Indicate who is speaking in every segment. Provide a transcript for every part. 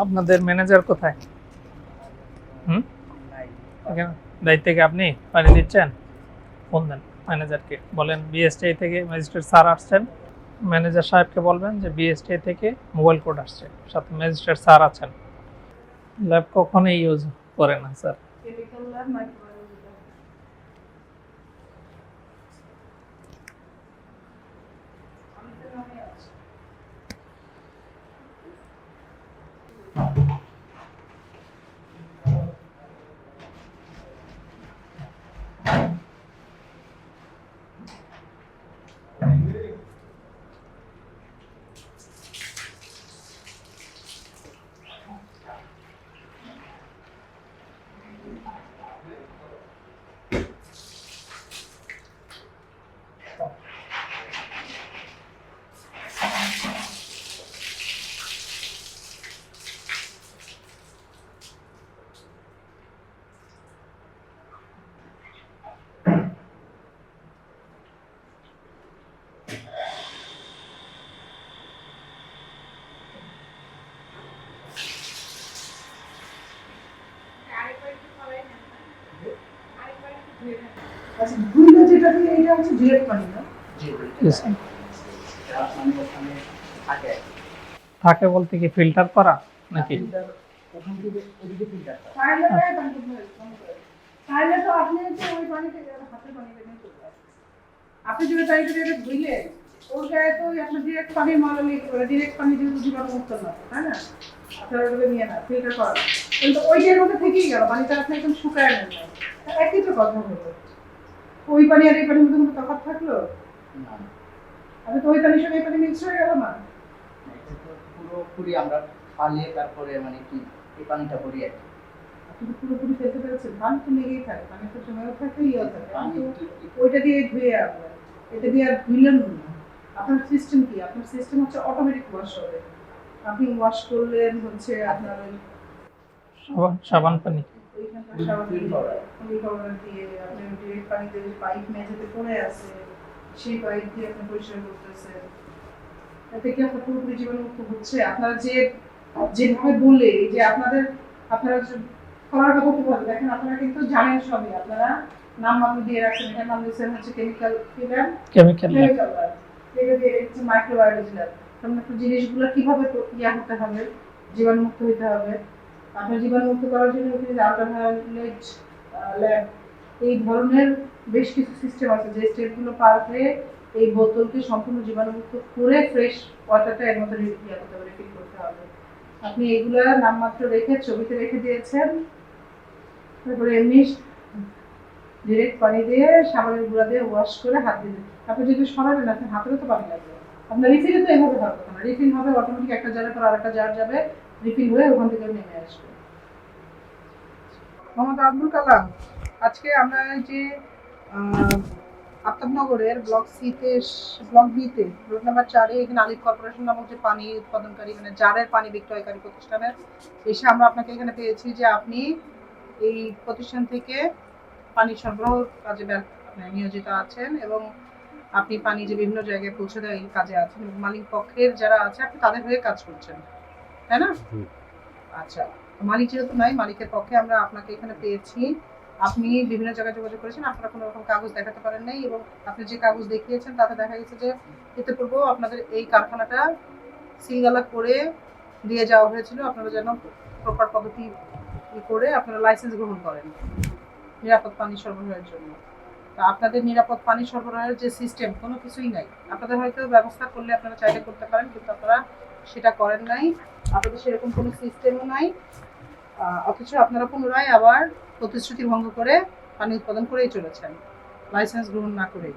Speaker 1: আপনাদের ম্যানেজার কোথায়? হুম? দায়িত্ব থেকে আপনি? পানি দিচ্ছেন? ফোন দেন ম্যানেজারকে বলেন বিএসটিআই থেকে ম্যাজিস্ট্রেট স্যার আসছেন। ম্যানেজার সাহেবকে বলবেন যে বিএসটিআই থেকে মোবাইল কোড আসছে। সাথে ম্যাজিস্ট্রেট স্যার আছেন। ল্যাব কখনোই ইউজ করে না sir
Speaker 2: chemical lab microbiology lab আমাদের নামে আছে আচ্ছা দুইটা যেটা দিয়ে এটা হচ্ছে ডিরেক্ট পানি না?
Speaker 1: থাকে। বলতে কি ফিল্টার করা নাকি?
Speaker 2: তো আপনি তো ওই পানি থেকে হাতের পানি বের চলে আসবে আপনি যদি পানি থেকে এটা ওর গায়ে তো ওই আপনার ডিরেক্ট পানির মালমি ডিরেক্ট পানি যেহেতু জীবাণু মুক্ত না তাই না? আপনারা ওটাকে নিয়ে না ফিল্টার করা। কিন্তু ওইটার মধ্যে থেকেই গেল পানিটা আপনি একদম শুকায় নেন না। একই তো কথা হলো ওই পানি আর এই পানির মধ্যে কোনো তফাৎ থাকল? আমি তো ওই পানির সঙ্গে এই পানি মিক্স হয়ে গেল না?
Speaker 3: পুরোপুরি আমরা পালিয়ে তারপরে মানে কি এই পানিটা করি আর কি।
Speaker 2: আপনি পুরোপুরি ফেলতে পেরেছেন পানি তো লেগেই থাকে পানি তো সময়ও থাকে ইয়েও থাকে।
Speaker 3: পানি
Speaker 2: ওইটা দিয়ে ধুয়ে আপনার এটা দিয়ে আর ধুইলেন না। আপনার সিস্টেম কি? আপনার সিস্টেম হচ্ছে অটোমেটিক ওয়াশ হবে। আপনি ওয়াশ করলেন হচ্ছে আপনার ওই
Speaker 1: সাবান সাবান পানি।
Speaker 2: ওইখানকার
Speaker 3: Clean-
Speaker 2: সাবান
Speaker 3: clean
Speaker 2: দিয়ে,
Speaker 3: powder।
Speaker 2: clean powder দিয়ে আপনি ডিরেক্ট পানিতে পাইপ মেঝেতে পড়ে আছে সেই পাইপ দিয়ে আপনি পরিষ্কার করতেছেন এতে কি আপনার পুরোপুরি জীবাণুমুক্ত হচ্ছে আপনারা যে যেভাবে বলে যে আপনাদের আপনারা করার কথা কীভাবে দেখেন আপনারা কিন্তু জানেন সবই আপনারা নাম মাত্র দিয়ে রাখছেন এটার নাম দিয়েছেন হচ্ছে chemical filler
Speaker 1: chemical
Speaker 2: chemical lab এটা দিয়ে হচ্ছে মাইক্রোবায়োলজি ল্যাব আপনার জিনিসগুলো কীভাবে ইয়া হতে হবে? জীবাণুমুক্ত হতে হবে। আপনার জীবাণুমুক্ত করার জন্য কিন্তু আল্ট্রাভায়োলেট ল্যাব এই ধরনের বেশ কিছু সিস্টেম আছে যে স্টেপগুলো পার হয়ে এই বোতলকে সম্পূর্ণ জীবাণুমুক্ত করে ফ্রেশ ওয়াটারটা এর মধ্যে ইয়া করতে হবে রিফিল করতে হবে। আপনি এগুলা নামমাত্র রেখে ছবিতে রেখে দিয়েছেন। তারপরে এমনি ডিরেক্ট পানি দিয়ে সাবানের গুঁড়া দিয়ে ওয়াশ করে হাত দিবেন আপনি যদি সরাবেন, আপনার হাতেরও তো পানি লাগবে। আপনার রিফিলে তো এভাবে কথা না। রিফিল হবে অটোমেটিক একটা জারের পর আরেকটা জার যাবে। মোহাম্মদ আব্দুল কালাম, আজকে আমরা যে আফতাবনগরের ব্লক সিতে ব্লক বিতে রোড নাম্বার চারে এখানে আলিফ কর্পোরেশন নামক যে পানি উৎপাদনকারী মানে জারের পানি বিক্রয়কারী প্রতিষ্ঠানের এসে আমরা আপনাকে এখানে পেয়েছি যে আপনি এই প্রতিষ্ঠান থেকে পানি সরবরাহ কাজে নিয়োজিত আছেন এবং আপনি পানি যে বিভিন্ন জায়গায় পৌঁছে এই কাজে আছেন মালিক পক্ষের যারা আছে, আপনি তাদের হয়ে কাজ করছেন। তাই না? আচ্ছা মালিক যেহেতু নাই মালিকের পক্ষে আমরা আপনাকে এখানে পেয়েছি। আপনি বিভিন্ন জায়গায় যোগাযোগ করেছেন আপনারা কোনো রকম কাগজ দেখাতে পারেন নাই এবং আপনি যে কাগজ দেখিয়েছেন তাতে দেখা গেছে যে এতে পূর্ব আপনাদের এই কারখানাটা সিলগালা করে দিয়ে যাওয়া হয়েছিল। আপনারা যেন প্রপার পদ্ধতি ই করে আপনারা লাইসেন্স গ্রহণ করেন। নিরাপদ পানি সরবরাহের জন্য। আপনাদের নিরাপদ পানি সরবরাহের যে সিস্টেম কোনো কিছুই নাই। আপনাদের হয়তো ব্যবস্থা করলে আপনারা চাইলে করতে পারেন, কিন্তু আপনারা সেটা করেন নাই। আপনাদের সেরকম কোনো সিস্টেমও নাই। অথচ আপনারা পুনরায় আবার প্রতিশ্রুতি ভঙ্গ করে পানি উৎপাদন করেই চলেছেন। লাইসেন্স গ্রহণ না করেই।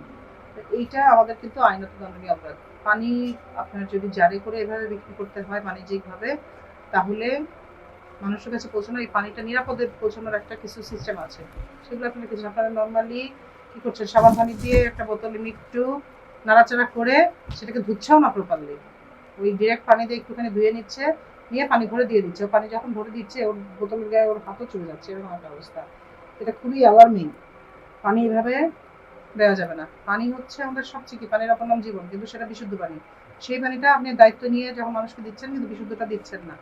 Speaker 2: এইটা আমাদের কিন্তু আইনত দণ্ডনীয় অপরাধ। পানি আপনার যদি জারি করে এভাবে বিক্রি করতে হয় বাণিজ্যিকভাবে, তাহলে মানুষের কাছে পৌঁছানো এই পানিটা নিরাপদে পৌঁছানোর একটা কিছু সিস্টেম আছে। সেগুলো আপনারা কিছু আপনারা নর্মালি কি করছেন? সাবান পানি দিয়ে একটা বোতলে একটু নাড়াচাড়া করে সেটাকে ধুচ্ছেও না প্রপারলি ওই ডিরেক্ট পানি দিয়ে একটুখানি ধুয়ে নিচ্ছে, নিয়ে পানি ভরে দিয়ে দিচ্ছে। ও পানি যখন ভরে দিচ্ছে, ওর বোতলের গায়ে ওর হাতও চলে যাচ্ছে, এরকম একটা অবস্থা। এটা খুবই অ্যালার্মিং পানি এভাবে দেওয়া যাবে না। পানি হচ্ছে আমাদের সবচেয়ে কি? পানির অপর নাম জীবন, কিন্তু সেটা বিশুদ্ধ পানি। সেই পানিটা আপনি দায়িত্ব নিয়ে যখন মানুষকে দিচ্ছেন, কিন্তু বিশুদ্ধটা দিচ্ছেন না।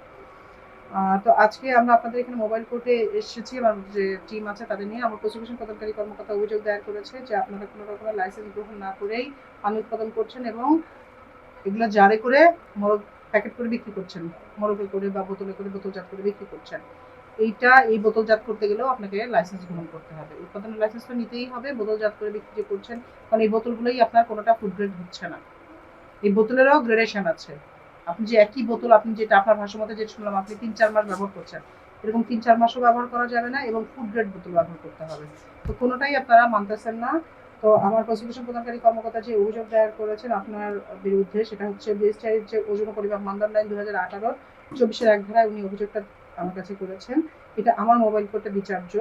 Speaker 2: তো আজকে আমরা আপনাদের এখানে মোবাইল কোর্টে এসেছি, আমার যে টিম আছে তাদের নিয়ে। আমার প্রসিকিউশন প্রদানকারী কর্মকর্তা অভিযোগ দায়ের করেছে যে আপনারা কোনো রকমের লাইসেন্স গ্রহণ না করেই পানি উৎপাদন করছেন এবং এগুলো জারে করে মোরগ প্যাকেট করে বিক্রি করছেন। মোরগে করে বা বোতলে করে বোতলজাত করে বিক্রি করছেন। এইটা, এই বোতলজাত করতে গেলেও আপনাকে লাইসেন্স গ্রহণ করতে হবে। উৎপাদনের লাইসেন্স তো নিতেই হবে বোতলজাত করে বিক্রি যে করছেন, কারণ এই বোতলগুলোই আপনার কোনোটা ফুড গ্রেড হচ্ছে না। এই বোতলেরও গ্রেডেশন আছে। আপনি যে একই বোতল, আপনি যেটা আপনার ভাষার মধ্যে যেটা শুনলাম, আপনি তিন, চার মাস ব্যবহার করছেন। এরকম তিন, চার মাসও ব্যবহার করা যাবে না এবং ফুড গ্রেড বোতল ব্যবহার করতে হবে। তো কোনোটাই আপনারা মানতেছেন না। তো আমার প্রসিকিউশন প্রদানকারী কর্মকর্তা যে অভিযোগ দায়ের করেছেন আপনার বিরুদ্ধে, সেটা হচ্ছে বিএসটিআইয়ের যে ওজন পরিমাপ মানদণ্ড লাইন দু হাজার আঠারো, চব্বিশের এক ধারায় উনি অভিযোগটা আমার কাছে করেছেন। এটা আমার মোবাইল কোর্টে বিচার্য।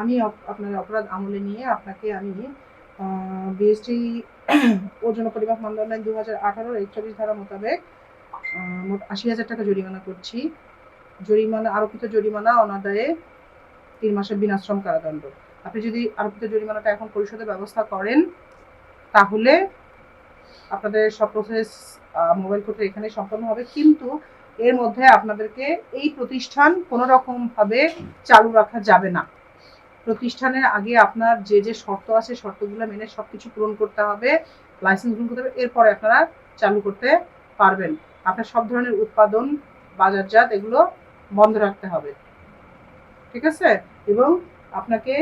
Speaker 2: আমি আপনার অপরাধ আমলে নিয়ে আপনাকে আমি বিএসটি ওজন পরিমাপ মানদণ্ড লাইন দু হাজার আঠারোর একচল্লিশ ধারা মোতাবেক মোট আশি হাজার টাকা জরিমানা করছি। জরিমানা, আরোপিত জরিমানা অনাদায়ে তিন মাসের বিনাশ্রম কারাদণ্ড। আপনি যদি আরোপিত জরিমানাটা এখন পরিশোধের ব্যবস্থা করেন, তাহলে আপনাদের সব প্রসেস মোবাইল কোর্টে এখানে সম্পন্ন হবে। কিন্তু এর মধ্যে আপনাদেরকে এই প্রতিষ্ঠান কোনো রকম ভাবে চালু রাখা যাবে না। প্রতিষ্ঠানের আগে আপনার যে যে শর্ত আছে, শর্তগুলো মেনে সবকিছু পূরণ করতে হবে লাইসেন্স গ্রহণ করতে হবে। এরপরে আপনারা চালু করতে পারবেন। আপনার সব ধরনের উৎপাদন, বাজারজাত এগুলো বন্ধ রাখতে হবে। ঠিক আছে? এবং আপনাকে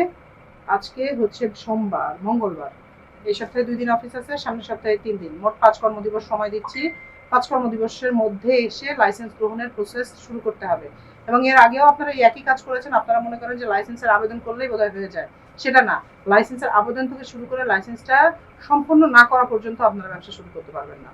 Speaker 2: আজকে হচ্ছে সোমবার, মঙ্গলবার, এই সপ্তাহে দুই দিন অফিস আছে, সামনের সপ্তাহে তিন দিন। মোট পাঁচ কর্মদিবস সময় দিচ্ছি। পাঁচ কর্মদিবসের মধ্যে এসে লাইসেন্স গ্রহণের প্রসেস শুরু করতে হবে। এবং এর আগেও আপনারা এই একই কাজ করেছেন, আপনারা মনে করেন যে লাইসেন্সের আবেদন করলেই বোধহয় হয়ে যায়। সেটা না। লাইসেন্সের আবেদন থেকে শুরু করে লাইসেন্সটা সম্পূর্ণ না করা পর্যন্ত আপনারা ব্যবসা শুরু করতে পারবেন না।